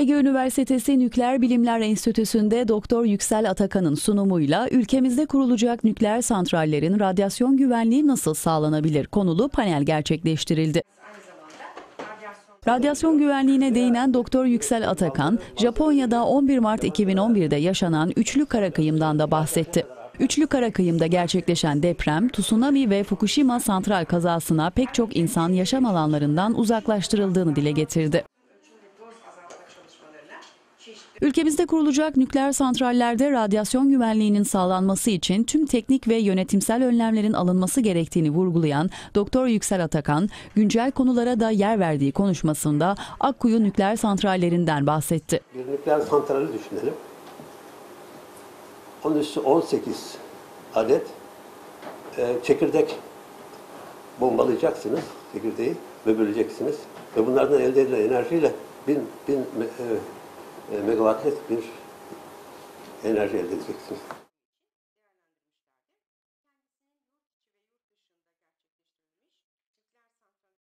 Ege Üniversitesi Nükleer Bilimler Enstitüsü'nde Doktor Yüksel Atakan'ın sunumuyla ülkemizde kurulacak nükleer santrallerin radyasyon güvenliği nasıl sağlanabilir konulu panel gerçekleştirildi. Radyasyon güvenliğine değinen Doktor Yüksel Atakan, Japonya'da 11 Mart 2011'de yaşanan üçlü kara kıyımdan da bahsetti. Üçlü kara kıyımda gerçekleşen deprem, tsunami ve Fukushima santral kazasına pek çok insan yaşam alanlarından uzaklaştırıldığını dile getirdi. Ülkemizde kurulacak nükleer santrallerde radyasyon güvenliğinin sağlanması için tüm teknik ve yönetimsel önlemlerin alınması gerektiğini vurgulayan Doktor Yüksel Atakan, güncel konulara da yer verdiği konuşmasında Akkuyu nükleer santrallerinden bahsetti. Bir nükleer santrali düşünelim. Onun üstü 18 adet e, çekirdek bombalayacaksınız, çekirdeği böbürleyeceksiniz ve bunlardan elde edilen enerjiyle bin, bin e, megawattlık bir enerji elde edeceksiniz.